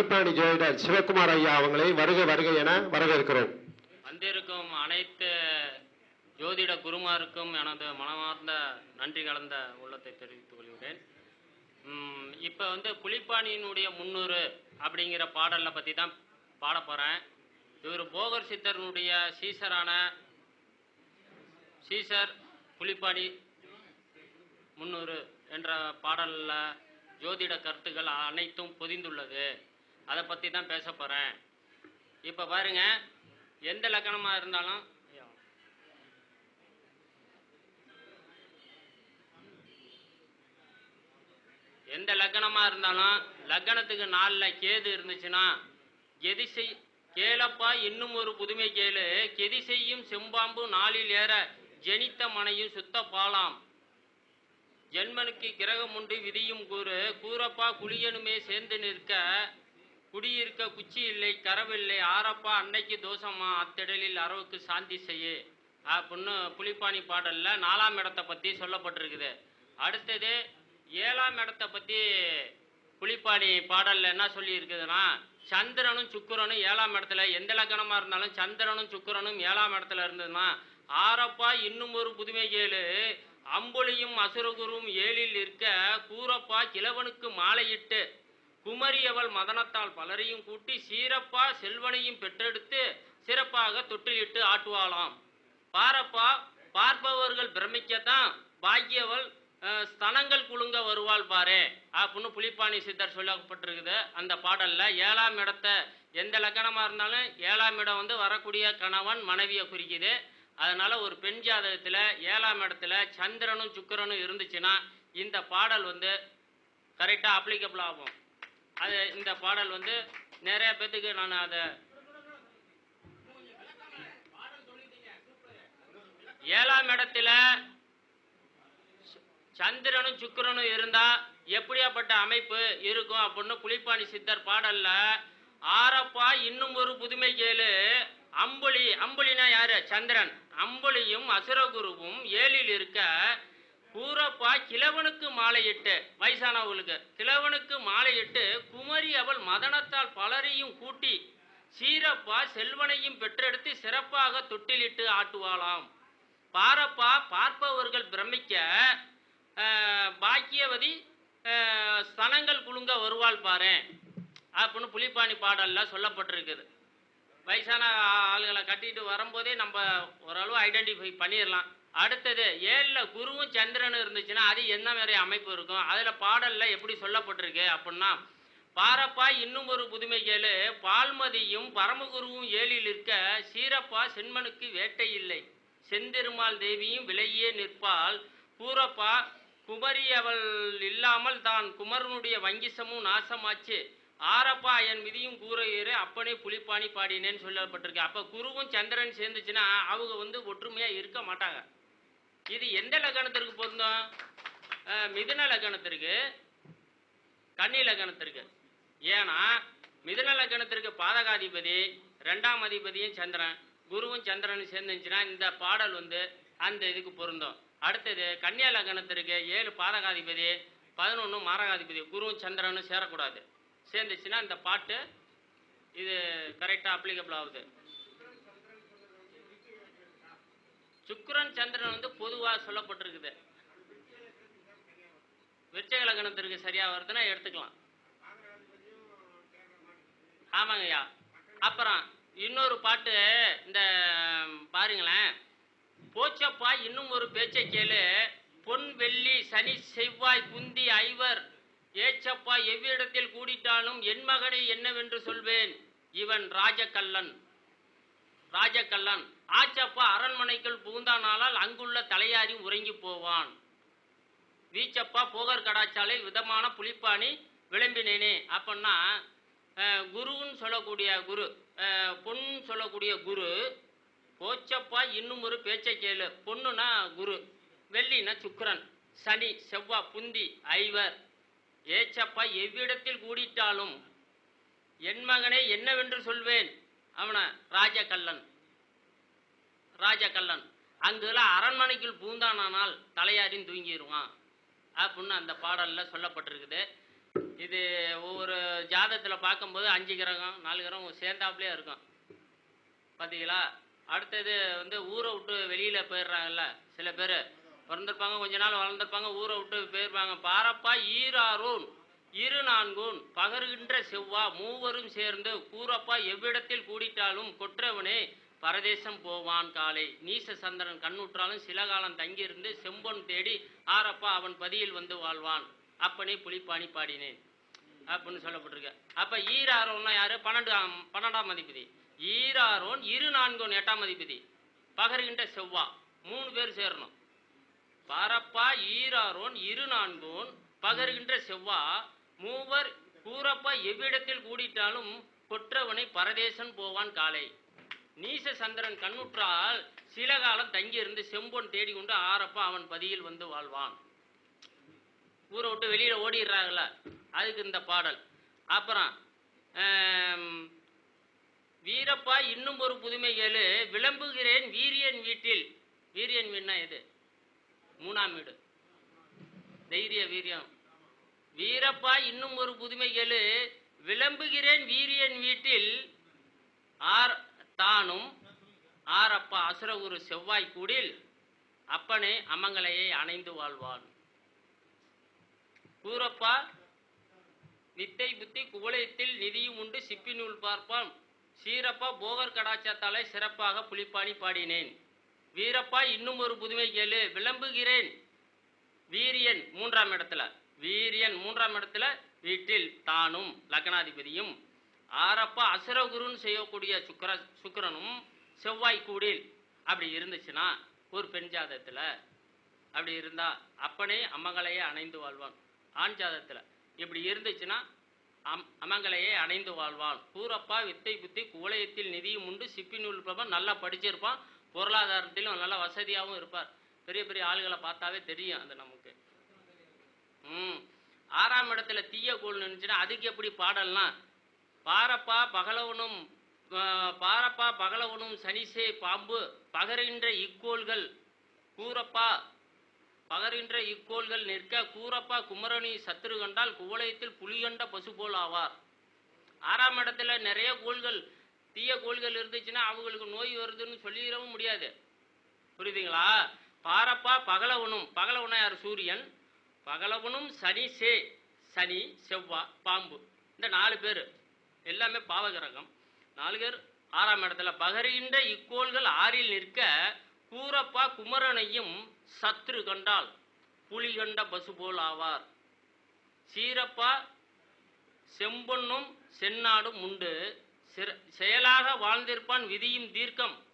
சிவகுமார் ஐயா அவங்களை வருக வருக என வரவேற்கிறோம். வந்திருக்கும் அனைத்து ஜோதிட குருமாருக்கும் எனது மனமார்ந்த நன்றி கலந்த உள்ளத்தை தெரிவித்துக் கொள்கிறேன். இப்போ வந்து புலிப்பாணியினுடைய முன்னூறு அப்படிங்கிற பாடலை பற்றி தான் பாட போகிறேன் இவர் போகர் சித்தரனுடைய சீசரான சீசர் புலிப்பாணி முன்னூறு என்ற பாடலில் ஜோதிட கருத்துக்கள் அனைத்தும் பொதிந்துள்ளது. அதை பற்றி தான் பேச போகிறேன் இப்போ பாருங்க எந்த லக்கணமாக இருந்தாலும் எந்த லக்கணமாக இருந்தாலும் லக்கணத்துக்கு நாலில் கேது இருந்துச்சுன்னா கெதி செய் கேளப்பா இன்னும் ஒரு புதுமை கேளு. கெதி செய்யும் செம்பாம்பு நாளில் ஏற ஜெனித்த மனையும் சுத்த பாலாம். ஜென்மனுக்கு கிரகம் உண்டு விதியும் கூறு. கூறப்பா குளியனுமே சேர்ந்து நிற்க குடியிருக்க குச்சி இல்லை கரவில்லை ஆரப்பா அன்னைக்கு தோஷமா அத்திடலில் அரவுக்கு சாந்தி செய்யு. அப்படின்னு புலிப்பாணி பாடலில் நாலாம் இடத்தை பற்றி சொல்லப்பட்டிருக்குது. அடுத்தது ஏழாம் இடத்தை பற்றி புலிப்பாணி பாடலில் என்ன சொல்லியிருக்குதுன்னா சந்திரனும் சுக்கிரனும் ஏழாம் இடத்துல எந்த லக்கணமாக இருந்தாலும் சந்திரனும் சுக்கரனும் ஏழாம் இடத்துல இருந்ததுன்னா ஆரப்பா இன்னும் ஒரு புதுமை கேளு. அம்புலியும் அசுரகுரும் ஏழில் இருக்க கூரப்பா கிழவனுக்கு மாலையிட்டு குமரியவள் மதனத்தால் பலரையும் கூட்டி சீரப்பா செல்வனையும் பெற்றெடுத்து சிறப்பாக தொட்டிலிட்டு ஆட்டுவாளாம். பாரப்பா பார்ப்பவர்கள் பிரமிக்கத்தான் பாக்கியவள் ஸ்தனங்கள் குலுங்க வருவாள் பாரு அப்படின்னு புலிப்பாணி சித்தர் சொல்லப்பட்டிருக்குது அந்த பாடல்ல. ஏழாம் இடத்த எந்த லக்கணமா இருந்தாலும் ஏழாம் இடம் வந்து வரக்கூடிய கணவன் மனைவியை குறிக்குது. அதனால ஒரு பெண் ஜாதகத்துல ஏழாம் இடத்துல சந்திரனும் சுக்கிரனும் இருந்துச்சுன்னா இந்த பாடல் வந்து கரெக்டாக அப்ளிகபிள் ஆகும். அது இந்த பாடல் வந்து நிறைய பேத்துக்கு நான் அதை ஏழாம் இடத்துல ச- சந்திரனும் சுக்கிரனும் இருந்தா எப்படியாப்பட்ட அமைப்பு இருக்கும் அப்படின்னு புலிப்பாணி சித்தர் பாடல்ல ஆரப்பா இன்னும் ஒரு புதுமை கேளு. அம்புலி அம்புலினா யாரு? சந்திரன். அம்புலியும் அசுரகுருவும் ஏழில் இருக்க பூரப்பா கிழவனுக்கு மாலையிட்டு வயசானவங்களுக்கு கிழவனுக்கு மாலையிட்டு குமரி அவள் மதனத்தால் பலரையும் கூட்டி சீரப்பா செல்வனையும் பெற்றெடுத்து சிறப்பாக தொட்டிலிட்டு ஆட்டுவாளாம். பாரப்பா பார்ப்பவர்கள் பிரமிக்க பாக்கியவதி ஸ்தனங்கள் குலுங்க வருவாள் பாரு. அப்படின்னு புலிப்பாணி பாடலில் சொல்லப்பட்டிருக்குது. வயசான ஆளுகளை கட்டிட்டு வரும்போதே நம்ம ஓரளவு ஐடென்டிஃபை பண்ணிடலாம் அடுத்தது ஏழில் குருவும் சந்திரனும் இருந்துச்சுன்னா அது என்ன மாதிரி அமைப்பு இருக்கும்? அதில் பாடலில் எப்படி சொல்லப்பட்டிருக்கு அப்படின்னா பாரப்பா இன்னும் ஒரு புதுமை கேளு. பால்மதியும் பரமகுருவும் ஏழில் இருக்க சீரப்பா செண்மனுக்கு வேட்டை இல்லை. செந்திருமால் தேவியும் விலையே நிற்பால் கூறப்பா குமரி அவள் இல்லாமல் தான் குமரனுடைய வங்கிசமும் நாசமாச்சு. ஆரப்பா என் விதியும் கூறையேறு அப்பனே புலிப்பாணி பாடினேன்னு சொல்லப்பட்டிருக்கு. அப்போ குருவும் சந்திரன் சேர்ந்துச்சுன்னா அவங்க வந்து ஒற்றுமையாக இருக்க மாட்டாங்க. இது எந்த லக்கணத்திற்கு பொருந்தும்? மிதுன லக்கணத்திற்கு கன்னி லக்கணத்திற்கு. ஏன்னா மிதுன லக்கணத்திற்கு பாதகாதிபதி ரெண்டாம் அதிபதியும் சந்திரன் குருவும் சந்திரனும் சேர்ந்துச்சுன்னா இந்த பாடல் வந்து அந்த இதுக்கு பொருந்தும். அடுத்தது கன்னியா லக்கணத்திற்கு ஏழு பாதகாதிபதி பதினொன்று மாரகாதிபதி குருவும் சந்திரனும் சேரக்கூடாது. சேர்ந்துச்சுன்னா இந்த பாட்டு இது கரெக்டாக அப்ளிகபிள் ஆகுது. சுக்கரன் சந்திரன் வந்து பொதுவாக சொல்லப்பட்டிருக்குது. விருச்சக லக்னத்திற்கு சரியா வருதுன்னா எடுத்துக்கலாம். ஆமாங்கய்யா. அப்புறம் இன்னொரு பாட்டு இந்த பாருங்களேன். போச்சப்பா இன்னும் ஒரு பேச்சை கேளு. பொன் வெள்ளி சனி செவ்வாய் குந்தி ஐவர். ஏச்சப்பா எவ்விடத்தில் கூடிட்டாலும் என் மகனை என்னவென்று சொல்வேன். இவன் ராஜகல்லன். ராஜகல்லன். ஆச்சப்பா அரண்மனைக்குள் புகுந்தானானால் அங்குள்ள தலையாரி உறங்கி போவான். வீச்சப்பா போகர் கடாச்சாலை விதமான புலிப்பாணி விளம்பினேனே. அப்படின்னா குருன்னு சொல்லக்கூடிய குரு அஹ், பொன் சொல்லக்கூடிய குரு போச்சப்பா இன்னும் ஒரு பேச்சை கேளு. பொண்ணுனா குரு வெள்ளினா சுக்கரன் சனி செவ்வா புந்தி ஐவர். ஏச்சப்பா எவ்விடத்தில் கூடிட்டாலும் என் மகனை என்னவென்று சொல்வேன்? அவன ராஜகல்லன். ராஜகல்லன். அங்குல அரண்மனைக்குள் பூந்தானானால் தலையாரின் தூங்கிடுவான் அப்படின்னு அந்த பாடலில் சொல்லப்பட்டிருக்குது. இது ஒவ்வொரு ஜாதகத்தில் பார்க்கும்போது அஞ்சு கிரகம் நாலு கிரகம் சேர்ந்தாப்புலேயே இருக்கும். பார்த்தீங்களா அடுத்தது வந்து ஊரை விட்டு வெளியில் போயிடுறாங்கல்ல சில பேர். பிறந்திருப்பாங்க கொஞ்ச நாள் வளர்ந்துருப்பாங்க ஊரை விட்டு போயிருப்பாங்க. பாரப்பா ஈராரூன் இரு நான்கூன் பகருகின்ற செவ்வா மூவரும் சேர்ந்து கூறப்பா எவ்விடத்தில் கூடிட்டாலும் கொற்றவனே பரதேசம் போவான் காலை. நீச சந்திரன் கண்ணுற்றாலும் சில காலம் தங்கியிருந்து செம்பொன் தேடி ஆரப்பா அவன் பதியில் வந்து வாழ்வான். அப்பனே புலிப்பாணி பாடினேன். அப்படின்னு சொல்லப்பட்டிருக்க. அப்போ ஈராரோன்னா யாரு? பன்னெண்டு பன்னெண்டாம் அதிபதி. ஈராரோன் இரு நான்கோன் எட்டாம் அதிபதி. பகருகின்ற செவ்வா. மூணு பேர் சேரணும். பரப்பா ஈராரோன் இரு நான்கோன் பகருகின்ற செவ்வா. மூவர் கூறப்பா எவ்விடத்தில் கூடிட்டாலும் கொற்றவனை பரதேசன் போவான் காலை. நீச சந்திரன் கண்ணுற்றால் சில காலம் தங்கியிருந்து செம்பொன் தேடி கொண்டு ஆரப்பா அவன் பதியில் வந்து வாழ்வான். ஊரை விட்டு வெளியில் ஓடிடுறாங்கள அதுக்கு இந்த பாடல். அப்புறம் வீரப்பா இன்னும் ஒரு புதுமை கேளு. விளம்புகிறேன் வீரியன் வீட்டில். வீரியன் வீடுனா எது? மூணாம் வீடு. தைரிய வீரியம். வீரப்பா இன்னும் ஒரு புதுமை கேளு. விளம்புகிறேன் வீரியன் வீட்டில். ஆர் தானும் ஆரப்பா அசுரகுரு செவ்வாய் கூடில் அப்பனே அமங்கலையை அணைந்து வாழ்வான். கூறப்பா வித்தை புத்தி குவலயத்தில் நிதியும் உண்டு சிப்பி நூல் பார்ப்பான். சீரப்பா போகர் கடாச்சத்தாலே சிறப்பாக புலிப்பாணி பாடினேன். வீரப்பா இன்னும் ஒரு புதுமை கேளு விளம்புகிறேன். வீரியன் மூன்றாம் இடத்துல வீரியன் மூன்றாம் இடத்துல வீட்டில் தானும் லக்னாதிபதியும் ஆரப்பா அசுரகுருன்னு செய்யக்கூடிய சுக்கர சுக்கரனும் செவ்வாய் கூடில். அப்படி இருந்துச்சுன்னா ஒரு பெண் ஜாதத்தில் அப்படி இருந்தால் அப்பனே அம்மங்களையே அணைந்து வாழ்வான். ஆண் ஜாதத்தில் இப்படி இருந்துச்சுன்னா அம் அமங்களையே அணைந்து வாழ்வான். கூறப்பா வித்தை புத்தி குவளையத்தில் நிதியும் உண்டு சிப்பி நூல் நல்லா படிச்சிருப்பான் பொருளாதாரத்திலும் நல்ல வசதியாகவும் இருப்பார். பெரிய பெரிய ஆளுகளை பார்த்தாவே தெரியும் அது நமக்கு. ம். ஆறாம் இடத்துல தீய கோல் நின்றுச்சுன்னா அதுக்கு எப்படி பாடல்னா பாரப்பா பகலவனும் பாரப்பா பகலவனும் சனிசே பாம்பு பகருகின்ற இக்கோள்கள் கூறப்பா பகருகின்ற இக்கோள்கள் நிற்க கூறப்பா குமரனி சத்துரு கண்டால் குவளையத்தில் புலிகண்ட பசு போல் ஆவார். ஆறாம் இடத்துல நிறைய கோள்கள் தீய கோள்கள் இருந்துச்சுன்னா அவங்களுக்கு நோய் வருதுன்னு சொல்லிடவும் முடியாது. புரியுதுங்களா? பாரப்பா பகலவனும் பகலவனா யார்? சூரியன். பகலவனும் சனி சே சனி செவ்வா பாம்பு. இந்த நாலு பேர். எல்லாமே பாவகிரகம். நாலு பேர் ஆறாம் இடத்துல பகரின்ற இக்கோள்கள் ஆறில் நிற்க கூரப்பா குமரனையும் சத்ரு கண்டால் புலி கண்ட பசு போல் ஆவார். சீரப்பா செம்பொன்னும் செந்நாடும் உண்டு. சிற- செயலாக வாழ்ந்திருப்பான் விதியும் தீர்க்கம்.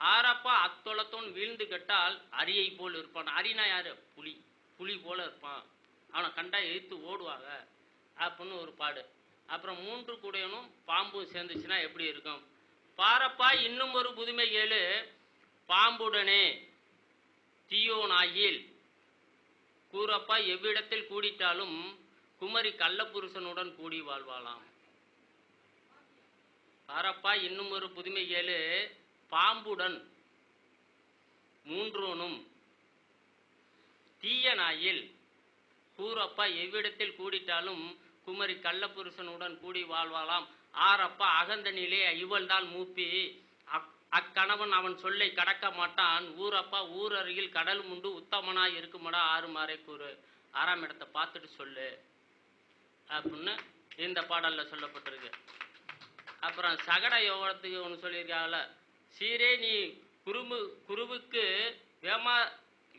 ஆரப்பா அத்தொளத்தோன் வீழ்ந்து கெட்டால் அரியை போல் இருப்பான். அரினா யாரு? புலி. புலி போல இருப்பான். அவனை கண்டா எதிர்த்து ஓடுவாங்க. அப்படின்னு ஒரு பாடு. அப்புறம் மூன்று கூடையனும் பாம்பும் சேர்ந்துச்சுன்னா எப்படி இருக்கும்? பாரப்பா இன்னும் ஒரு புதுமை ஏழு பாம்புடனே தீயோனாயில் கூறப்பா எவ்விடத்தில் கூடிட்டாலும் குமரி கள்ளப்புருஷனுடன் கூடி வாழ்வாளாம். பாரப்பா இன்னும் ஒரு புதுமை ஏழு பாம்புடன் மூன்றோனும் தீயனாயில் கூறப்பா எவ்விடத்தில் கூடிட்டாலும் குமரி கள்ளப்புருஷனுடன் கூடி வாழ்வாளாம். ஆரப்பா அகந்தனிலே இவள்தான் மூப்பி. அக்- அக்கணவன் அவன் சொல்லை கடக்க மாட்டான். ஊரப்பா ஊர் அருகில் கடல் முண்டு உத்தமனா இருக்குமடா ஆறு மாறே கூறு. ஆறாம் இடத்தை பார்த்துட்டு சொல்லு. அப்படின்னு இந்த பாடலில் சொல்லப்பட்டிருக்கு. அப்புறம் சகட யோகத்துக்கு ஒன்று சொல்லியிருக்காங்கல்ல சீரே நீ குருமு குருவுக்கு வேமா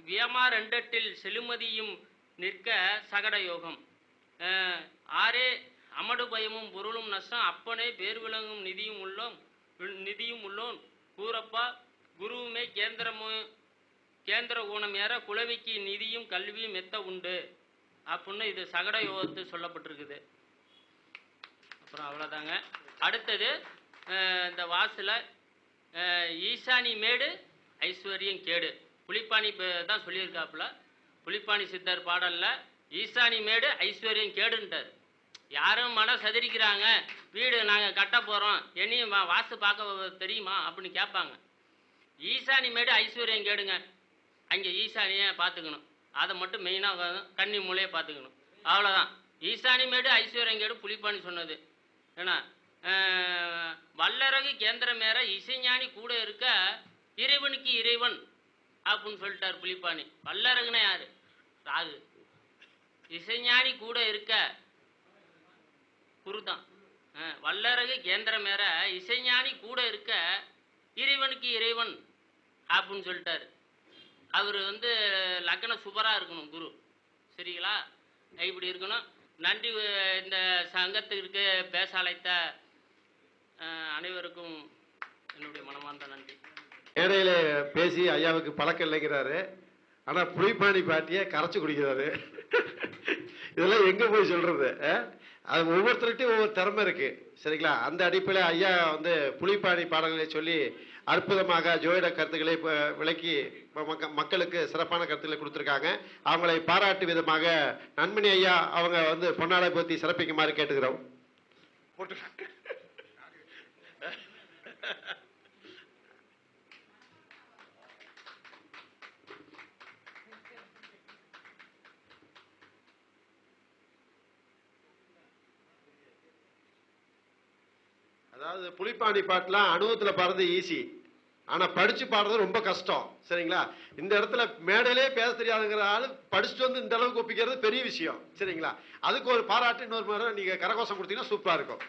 வேமா ரெண்டட்டில் செலுமதியும் நிற்க சகட யோகம். ஆரே அமடு பயமும் பொருளும் நஷ்டம் அப்பனே பேர் விளங்கும் நிதியும் உள்ளோம் நிதியும் உள்ளோன் கூறப்பா குருவுமே கேந்திரமு கேந்திர ஊனம் ஏற குலவிக்கு நிதியும் கல்வியும் மெத்த உண்டு. அப்படின்னு இது சகட யோகத்து சொல்லப்பட்டிருக்குது. அப்புறம் அவ்வளோதாங்க அடுத்தது இந்த வாசில் ஈசானி மேடு ஐஸ்வர்யம் கேடு. புலிப்பாணி தான் சொல்லியிருக்காப்புல. புலிப்பாணி சித்தர் பாடலில் ஈசானி மேடு ஐஸ்வர்யம் கேடுன்ட்டார். யாரும் மனம் சதிரிக்கிறாங்க வீடு நாங்கள் கட்ட போகிறோம் என்னையும் வா- வாஸ்து பார்க்க தெரியுமா? அப்படின்னு கேட்பாங்க. ஈசானி மேடு ஐஸ்வர்யம் கேடுங்க. அங்கே ஈசானியை பார்த்துக்கணும். அதை மட்டும் மெயினாக கன்னி மூலையை பார்த்துக்கணும். அவ்வளோதான் ஐஸ்வர்யன் கேடு புலிப்பாணி சொன்னது. ஏன்னா வல்லரகு கேந்திரம் கேந்திரமேற இசைஞானி கூட இருக்க இறைவனுக்கு இறைவன் அப்படின்னு சொல்லிட்டார் புலிப்பாணி வல்லரகுனா யாரு? ராகு. இசைஞானி கூட இருக்க குருதான். வல்லரகு வல்லரகு கேந்திரமேற இசைஞானி கூட இருக்க இறைவனுக்கு இறைவன் அப்படின்னு சொல்லிட்டாரு. அவர் வந்து லக்ன சுபராக இருக்கணும் குரு. சரிங்களா? இப்படி இருக்கணும். நன்றி இந்த சங்கத்திற்கு பேச அழைத்த அனைவருக்கும் என்னுடைய மனமார்ந்த நன்றி. மேடையில் பேசி ஐயாவுக்கு பழக்கம் இல்லைங்கிறாரு. ஆனால் புலிப்பாணி பாட்டியை கரைச்சி குடிக்கிறாரு. இதெல்லாம் எங்க போய் சொல்றது அது ஒவ்வொருத்தருக்கிட்டையும் ஒவ்வொரு திறமை இருக்கு. சரிங்களா? அந்த அடிப்படையில் ஐயா வந்து புலிப்பாணி பாடல்களை சொல்லி அற்புதமாக ஜோயிட கருத்துக்களை இப்போ விளக்கி மக்களுக்கு சிறப்பான கருத்துக்களை கொடுத்துருக்காங்க. அவங்களை பாராட்டு விதமாக நன்மணி ஐயா அவங்க வந்து பொன்னாடை பற்றி சிறப்பிக்குமாறு கேட்டுக்கிறோம். போட்டு அதாவது புளிப்பாணி பாட்டுலாம் அனுபவத்தில் பாடுறது ஈஸி ஆனால் படித்து பாடுறது ரொம்ப கஷ்டம். சரிங்களா? இந்த இடத்துல மேடையிலே பேச தெரியாதுங்கிற ஆளு படிச்சுட்டு வந்து இந்த அளவுக்கு ஒப்பிக்கிறது பெரிய விஷயம். சரிங்களா? அதுக்கு ஒரு பாராட்டு இன்னொரு முறை நீங்கள் கரகோஷம் கொடுத்தீங்கன்னா சூப்பராக இருக்கும்.